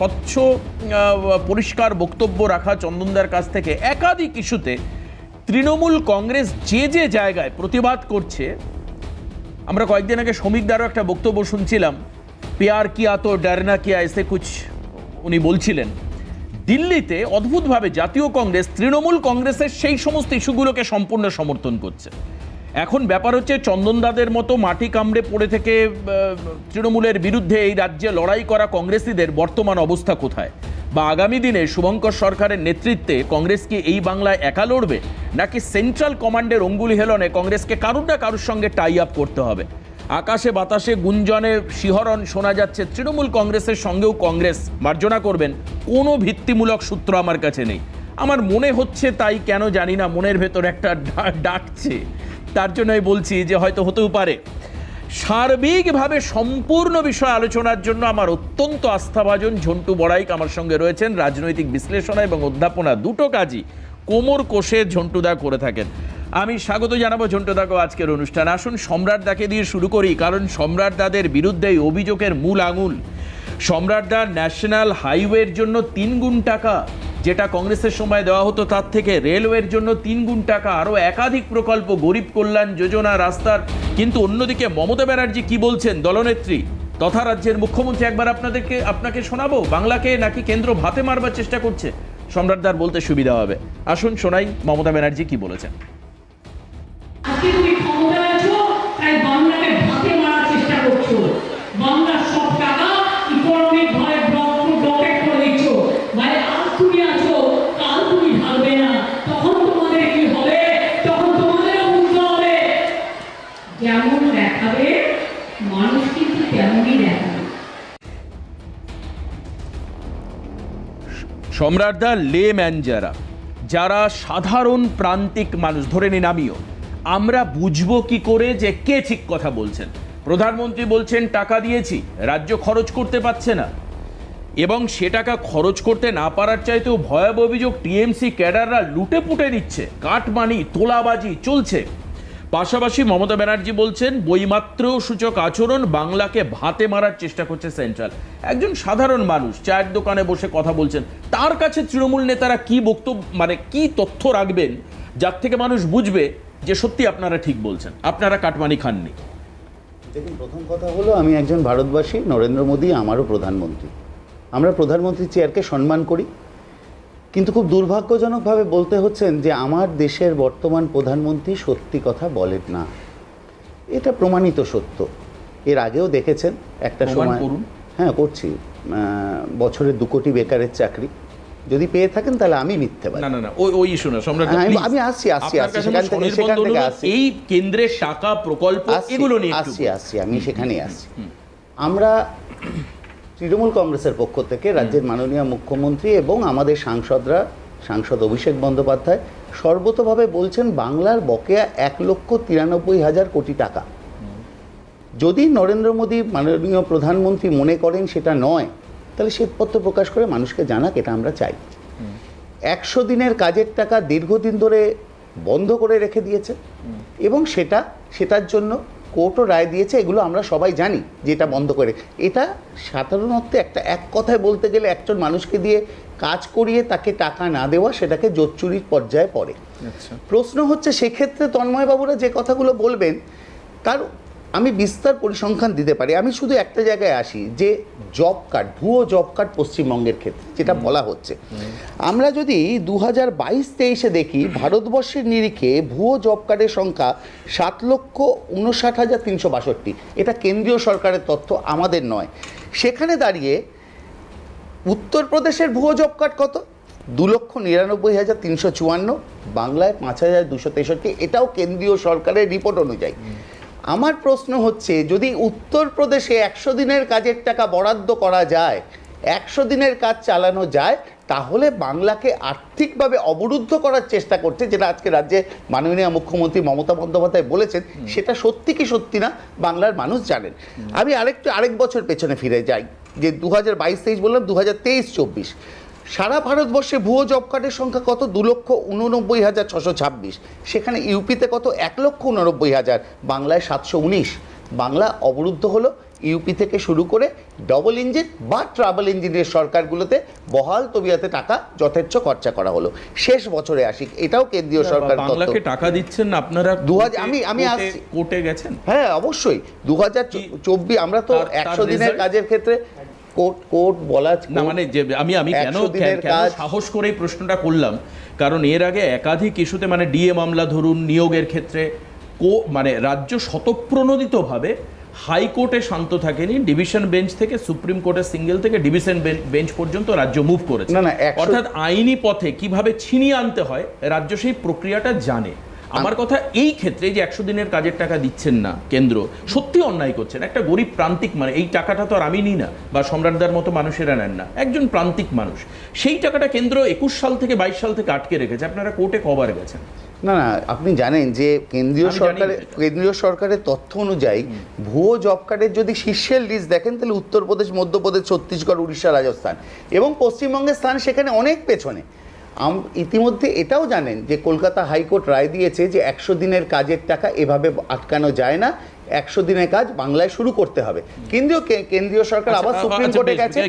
স্বচ্ছ পরিষ্কার বক্তব্য রাখা চন্দনদার কাছ থেকে একাধিক ইস্যুতে তৃণমূল কংগ্রেস যে যে জায়গায় প্রতিবাদ করছে, আমরা কয়েকদিন আগে শ্রমিকদারও একটা বক্তব্য শুনছিলাম, পেয়ার কিয়া তো ডারনা কিয়া এসে কুছ উনি বলছিলেন। দিল্লিতে অদ্ভুতভাবে জাতীয় কংগ্রেস, তৃণমূল কংগ্রেসের সেই সমস্ত ইস্যুগুলোকে সম্পূর্ণ সমর্থন করছে। এখন ব্যাপার হচ্ছে চন্দনদাদের মতো মাটি কামড়ে পড়ে থেকে তৃণমূলের বিরুদ্ধে এই রাজ্যে লড়াই করা কংগ্রেসীদের বর্তমান অবস্থা কোথায়? বা আগামী দিনে শুভঙ্কর সরকারের নেতৃত্বে কংগ্রেস কি এই বাংলায় একা লড়বে? নাকি সেন্ট্রাল কমান্ডের অঙ্গুলি হেলনে কংগ্রেসকে কারুর না কারুর সঙ্গে টাই আপ করতে হবে? আকাশে বাতাসে গুঞ্জনে শিহরণ শোনা যাচ্ছে, তৃণমূল কংগ্রেসের সঙ্গেও কংগ্রেস মার্জনা করবেন, কোনো ভিত্তিমূলক সূত্র আমার কাছে নেই। আমার মনে হচ্ছে তাই, কেন জানি না, মনের ভেতর একটা ডাকছে। তার জন্যই বলছি যে হয়তো হতেও পারে। সার্বিকভাবে সম্পূর্ণ বিষয় আলোচনার জন্য আমার অত্যন্ত আস্থাভাজন ঝন্টু বড়াইক আমার সঙ্গে রয়েছেন। রাজনৈতিক বিশ্লেষণা এবং অধ্যাপনা দুটো কাজই কোমর কোষে ঝন্টুদা করে থাকেন। আমি স্বাগত জানাব ঝন্টুদাকে আজকের অনুষ্ঠান। আসুন, সম্রাট দাকে দিয়ে শুরু করি, কারণ সম্রাট দাদের বিরুদ্ধে এই অভিযোগের মূল আঙুল। সম্রাট দা ন্যাশনাল হাইওয়ের জন্য তিন গুণ টাকা। যেটা কংগ্রেসের সময় দেওয়া হতো, তার থেকে রেলওয়ের জন্য তিন গুণ টাকা, আরও একাধিক প্রকল্প, গরিব কল্যাণ যোজনা রাস্তার। কিন্তু অন্যদিকে মমতা ব্যানার্জি কি বলছেন দলনেত্রী? তথা রাজ্যের মুখ্যমন্ত্রী একবার আপনাদেরকে, আপনাকে শোনাবো? বাংলাকে নাকি কেন্দ্র ভাতে মারবার চেষ্টা করছে? সম্রাটদার বলতে সুবিধা হবে। আসুন শোনাই মমতা ব্যানার্জি কি বলেছেন। সম্রাটদা লে ম্যান যারা যারা সাধারণ প্রান্তিক মানুষ, ধরে নিন আমিও, আমরা বুঝব কি করে যে কে ঠিক কথা বলছেন। প্রধানমন্ত্রী বলছেন, টাকা দিয়েছি, রাজ্য খরচ করতে পারছে না। এবং সে টাকা খরচ করতে না পারার চাইতেও ভয়াবহ অভিযোগ টিএমসি ক্যাডাররা লুটে পুটে নিচ্ছে, কাটমানি, তোলাবাজি চলছে। পাশাপাশি মমতা ব্যানার্জি বলছেন, বইমাত্র সূচক আচরণ বাংলাকে ভাতে মারার চেষ্টা করছে সেন্ট্রাল। একজন সাধারণ মানুষ, চায়ের দোকানে বসে কথা বলছেন, তার কাছে তৃণমূল নেতারা কি বক্তব্য মানে কি তথ্য রাখবেন, যার থেকে মানুষ বুঝবে যে সত্যি আপনারা ঠিক বলছেন? আপনারা কাটমানি খাননি। দেখুন, প্রথম কথা হলো, আমি একজন ভারতবাসী, নরেন্দ্র মোদী, আমারও প্রধানমন্ত্রী। আমরা প্রধানমন্ত্রী চেয়ারকে সম্মান করি কিন্তু খুব দুর্ভাগ্যজনকভাবে বলতে হচ্ছেন যে আমার দেশের বর্তমান প্রধানমন্ত্রী সত্যি কথা বলেন না। এটা প্রমাণিত সত্য। এর আগেও দেখেছেন একটা সময় করুন। হ্যাঁ করছি। বছরে দু কোটি বেকারের চাকরি। যদি পেয়ে থাকেন তাহলে আমি মিথ্যে না না না ওই ওই ইস্যু না সম্রাট হ্যাঁ, আমি- আসছি, আসছি, আসছি, সেখান থেকে- সেখান আসছি। এই কেন্দ্রের টাকা প্রকল্প এগুলো নিয়ে আসছি আসছি আমি সেখানেই আসছি। আমরা তৃণমূল কংগ্রেসের পক্ষ থেকে রাজ্যের মাননীয় মুখ্যমন্ত্রী এবং আমাদের সাংসদরা সাংসদ অভিষেক বন্দ্যোপাধ্যায় সর্বতভাবে বলছেন বাংলার বকেয়া এক লক্ষ তিরানব্বই হাজার কোটি টাকা। যদি নরেন্দ্র মোদী মাননীয় প্রধানমন্ত্রী মনে করেন সেটা নয় তাহলে শ্বেতপত্র প্রকাশ করে মানুষকে জানাক এটা আমরা চাই। একশো দিনের কাজের টাকা দীর্ঘদিন ধরে বন্ধ করে রেখে দিয়েছে। এবং সেটা সেটার জন্য কোর্টও রায় দিয়েছে এগুলো আমরা সবাই জানি যে এটা বন্ধ করে। এটা সাধারণত একটা এক কথায় বলতে গেলে একজন মানুষকে দিয়ে কাজ করিয়ে তাকে টাকা না দেওয়া সেটাকে জোচ্চুরির পর্যায়ে পড়ে। আচ্ছা। প্রশ্ন হচ্ছে সেক্ষেত্রে তন্ময়বাবুরা যে কথাগুলো বলবেন তার আমি বিস্তার পরিসংখ্যান দিতে পারি। আমি শুধু একটা জায়গায় আসি যে জব কার্ড ভুয়ো জব কার্ড পশ্চিমবঙ্গের ক্ষেত্রে যেটা বলা হচ্ছে। আমরা যদি দু হাজার বাইশ তেইশে দেখি ভারতবর্ষের নিরিখে ভুয়ো জব কার্ডের সংখ্যা সাত লক্ষ উনষাট হাজার তিনশো বাষট্টি। এটা কেন্দ্রীয় সরকারের তথ্য আমাদের নয়। সেখানে দাঁড়িয়ে উত্তরপ্রদেশের ভুয়ো জব কার্ড কত? দু লক্ষ নিরানব্বই হাজার তিনশো চুয়ান্ন বাংলায় পাঁচ হাজার দুশো তেষট্টি। এটাও কেন্দ্রীয় সরকারের রিপোর্ট অনুযায়ী। আমার প্রশ্ন হচ্ছে যদি উত্তরপ্রদেশে একশো দিনের কাজের টাকা বরাদ্দ করা যায় একশো দিনের কাজ চালানো যায় তাহলে বাংলাকে আর্থিকভাবে অবরুদ্ধ করার চেষ্টা করছে যেটা আজকে রাজ্যে মাননীয় মুখ্যমন্ত্রী মমতা বন্দ্যোপাধ্যায় বলেছেন সেটা সত্যি কি সত্যি না বাংলার মানুষ জানেন। আমি আরেকটু আরেক বছর পেছনে ফিরে যাই যে দু হাজার বাইশ তেইশ বললাম দু হাজার তেইশ চব্বিশ। সারা ভারতবর্ষে ভুয়ো জব কার্ডের সংখ্যা কত? দু লক্ষ উননব্বই হাজার ছশো ছাব্বিশ। সেখানে ইউপিতে কত? এক লক্ষ উননব্বই হাজার। বাংলায় সাতশো উনিশ। বাংলা অবরুদ্ধ হলো ইউপি থেকে শুরু করে ডবল ইঞ্জিন বা ট্রাভেল ইঞ্জিনের সরকারগুলোতে বহাল তবিয়াতে টাকা যথেচ্ছ খরচা করা হলো। শেষ বছরে আসি এটাও কেন্দ্রীয় সরকার বাংলাকে টাকা দিচ্ছেন না আপনারা? দু হাজার- আমি- আমি কোর্টে- আসছি। কোর্টে গেছেন? হ্যাঁ অবশ্যই। দু হাজার চব্বিশ আমরা তো একশো দিনের কাজের ক্ষেত্রে কোর্ট কোর্ট বলা না মানে যে আমি আমি কেন 100 দিনের কেন সাহস করে প্রশ্নটা করলাম কারণ এর আগে একাধিক ইস্যুতে মানে ডিএ মামলা ধরুন নিয়োগের ক্ষেত্রে কো মানে রাজ্য হাইকোর্টে শান্ত থাকেনি ডিভিশন বেঞ্চ থেকে সুপ্রিম কোর্টের সিঙ্গেল থেকে ডিভিশন বেঞ্চ পর্যন্ত রাজ্য মুভ করেছে। না, না, অর্থাৎ আইনি পথে কীভাবে ছিনিয়ে আনতে হয় রাজ্য সেই প্রক্রিয়াটা জানে। আমার কথা এই ক্ষেত্রে যে একশো দিনের কাজের টাকা দিচ্ছেন না কেন্দ্র সত্যি অন্যায় করছেন। একটা গরিব প্রান্তিক মানে এই টাকাটা তো আর আমি নিই না বা সম্রাটদার মতো মানুষেরা নেন না। একজন প্রান্তিক মানুষ। সেই টাকাটা কেন্দ্র একুশ সাল থেকে বাইশ সাল থেকে আটকে রেখেছে। আপনারা কোর্টে কবার গেছেন? না না আপনি জানেন যে কেন্দ্রীয় সরকারের কেন্দ্রীয় সরকারের তথ্য অনুযায়ী ভুয়ো জব কার্ডের যদি শীর্ষের লিস্ট দেখেন তাহলে উত্তরপ্রদেশ মধ্যপ্রদেশ ছত্তিশগড় উড়িষ্যা রাজস্থান এবং পশ্চিমবঙ্গের স্থান সেখানে অনেক পেছনে। আম- ইতিমধ্যে এটাও জানেন যে কলকাতা হাইকোর্ট রায় দিয়েছে যে একশো দিনের কাজের টাকা এভাবে আটকানো যায় না একশো দিনের কাজ বাংলায় শুরু করতে হবে। কেন্দ্রীয় কেন্দ্রীয় সরকার আবার আচ্ছা, সুপ্রিম আচ্ছা, কোর্টে গেছে।